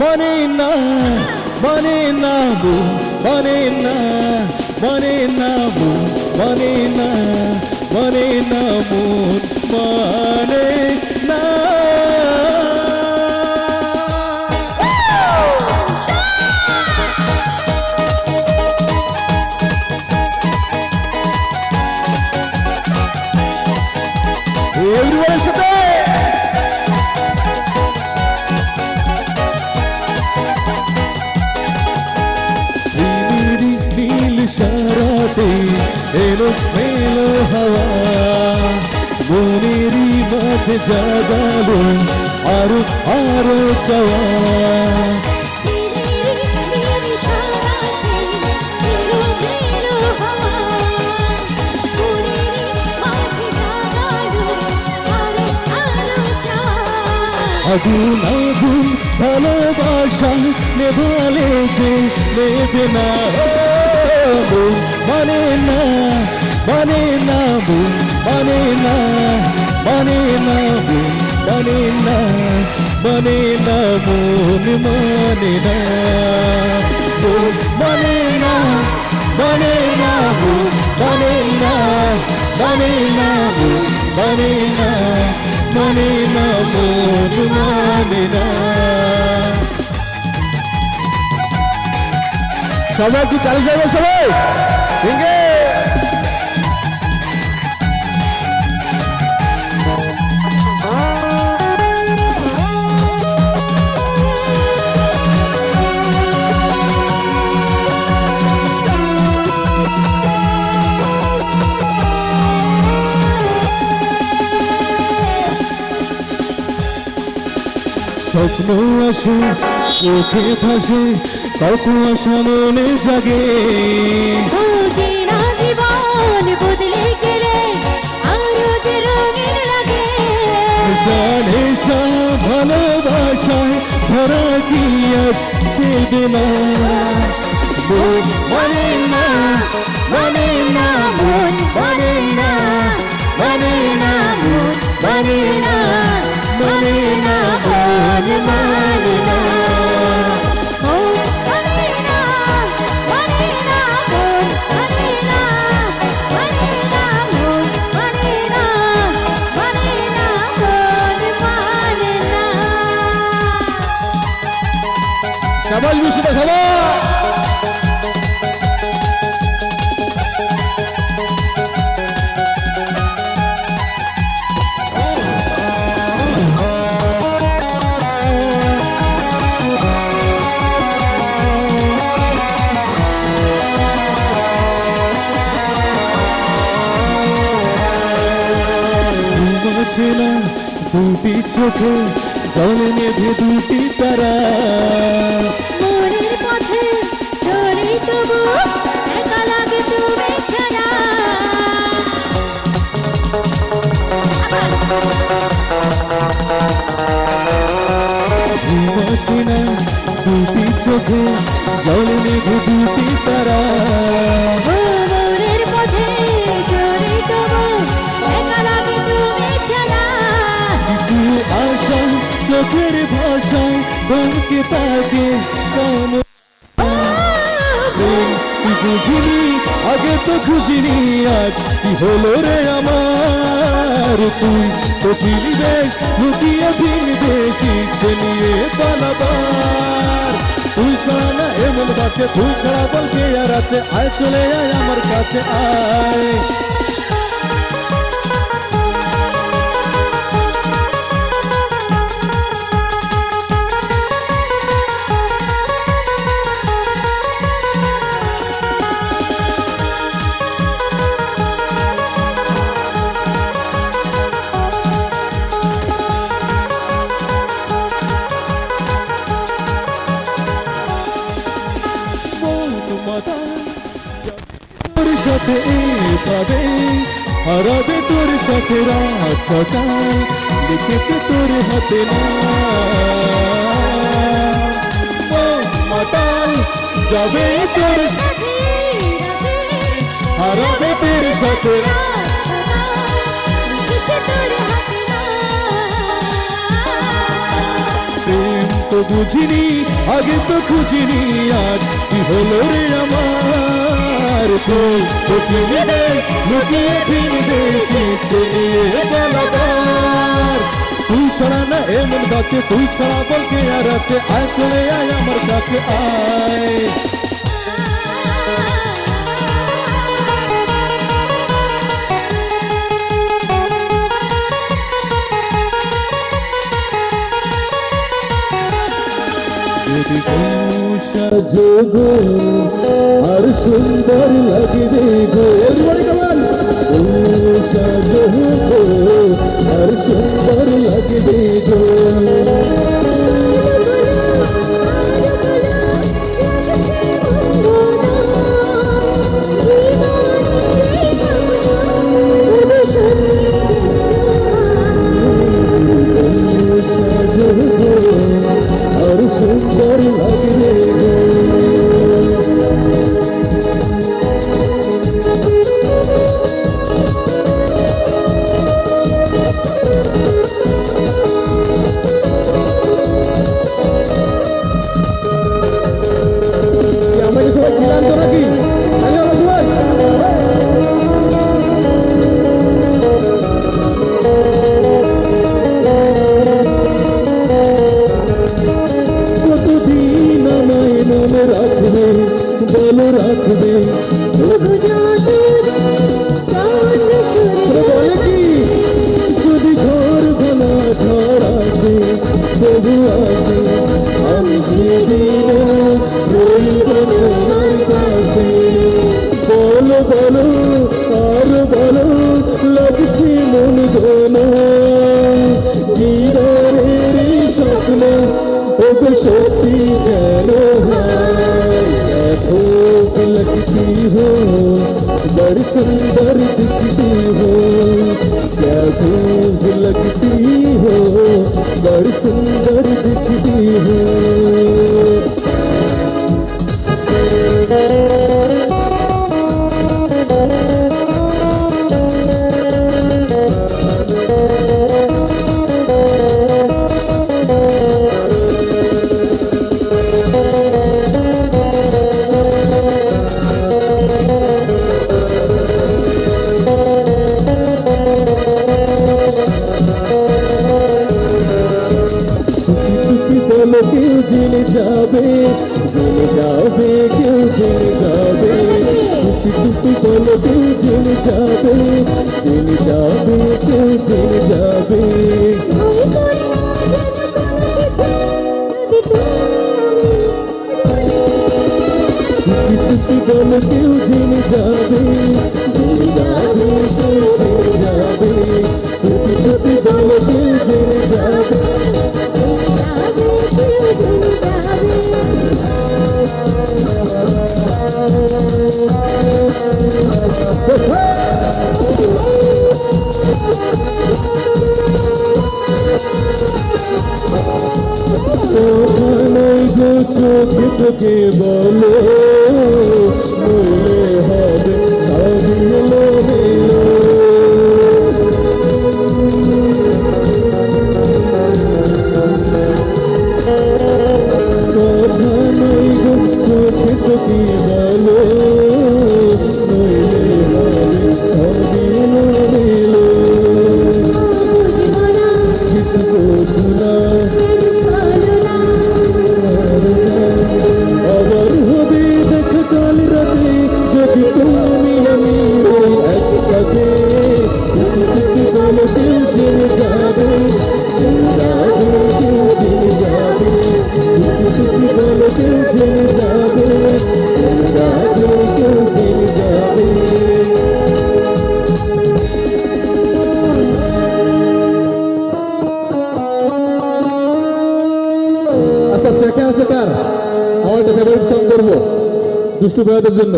মানে না মানে না মন মানে না মানে না মন মানে না মানে না মন মানে না। Everybody's সারাতে এলো মেলো হাওয়া মনেরই মাঝে জাগালো আরও আরও চাওয়া আগুন আগুন ভালোবাসা নেভালে যে নেবে না ও, মন না মানে না মন মানে না মানে না মন মানে না মানে না মন মানে না মন মানে না মানে না মন মানে না মানে না মন মানে না মানে না মন মানে না সবাই কি চালু যাবে সবাই। আছে স্বপ্ন আসে চোখে ভাসে কত আশা মনে জাগে বদলে গেলে জানে ভালোবাসায় ধরা কি আজ দেবে না মানে না মনে না সবাই মিশে সবাই দুটি চোখে জল নেভে দুটি তারা। মনের পথে চলি তবু একা লাগে তুমি ছাড়া। দুটি চোখে জল নেভে দুটি তারা। চোখের ভাষায় কম তুই বুঝিনি? আগে তো খুঁজিনি আজ কি হলো রে আমার? তুই তো ছিলি বেশ লুকিয়ে ভিন দেশ নিয়ে পালাবার। তুই সানা এমন বাচ্চা তুই ছাড়া বলকে আর আছে, আয় চলে আয় আমার কাছে, আয়। মন মাতাল তোর সাথে এভাবে হারাবে তোর সাথে রাত সকাল লিখেছে তোর হাতে মাতাল যাবে তোর হারাবে তোর সাথে লিখেছে বুঝিনি আগে তো খুঁজিনি আর কি হলো রে আমার? তুই রে লুকিয়ে ফিরবে শিখছে নিয়ে পালাবার তুই ছাড়া না এমন কাছে তুই ছাড়া বলকে আর আছে, আয় চলে আয় আমার কাছে, আয়। যদি যোগ আর সুন্দর লাগবে গো। সাজো আর সুন্দর লাগবে গো। सुंदर दिखती हो বলো কেউ জেনে যাবে জেনে যাবে কেউ জেনে যাবে? চুপি চুপি কেউ জেনে যাবে জেনে যাবে জেনে যাবে? বলো চোখে চোখে বলো নইলে হবে চোখে চোখে বলো দুষ্টু ভাইয়াদের জন্য।